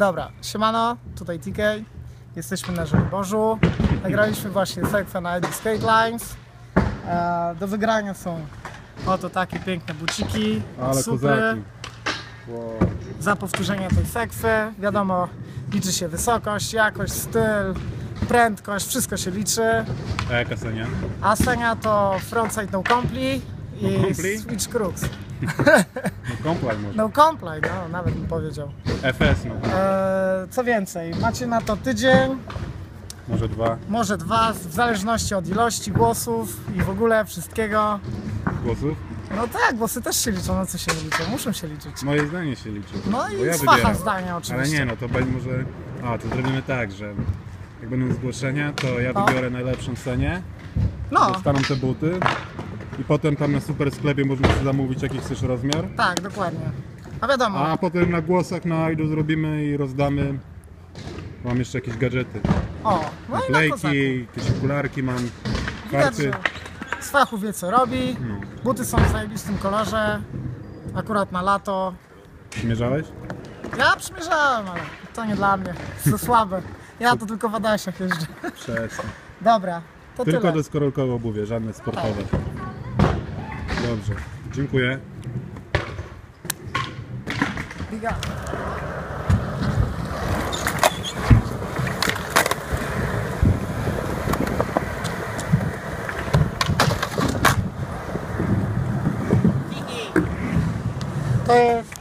Dobra, siemano, tutaj TK. Jesteśmy na Żoliborzu. Nagraliśmy właśnie sekwę na Eddie Skate Lines. E, do wygrania są oto takie piękne buciki. Ale kozaki. Wow. Za powtórzenie tej sekwy. Wiadomo, liczy się wysokość, jakość, styl, prędkość, wszystko się liczy. A jaka senia? A scenia to frontside no compli i No compli? switch crooks. No comply może. No compli, no nawet bym powiedział. FS no. E, co więcej, macie na to tydzień, Może dwa może dwa, w zależności od ilości głosów i w ogóle wszystkiego. głosów. No tak, głosy też się liczą, no co się liczą, muszą się liczyć. Moje zdanie się liczy. No i ja zdania Ale oczywiście. nie no, to będzie może... A, to zrobimy tak, że jak będą zgłoszenia, to ja No. wybiorę najlepszą scenię, No, dostaną te buty i potem tam na super sklepie można sobie zamówić jaki chcesz rozmiar. tak, dokładnie. A wiadomo, A potem na głosach na Aidu zrobimy i rozdamy. Mam jeszcze jakieś gadżety. o, no i na kozaku. Jakieś okularki mam, Widać, karty. że z fachu wie co robi, No. buty są w zajebistym kolorze, akurat na lato. Przymierzałeś? Ja przymierzałem, ale to nie dla mnie, to słabe. Ja to tylko w Adasiach jeżdżę. Przestań. Dobra, to Tylko tyle. deskorolkowe obuwie, żadne sportowe. Dobrze, dziękuję. Biga. Jest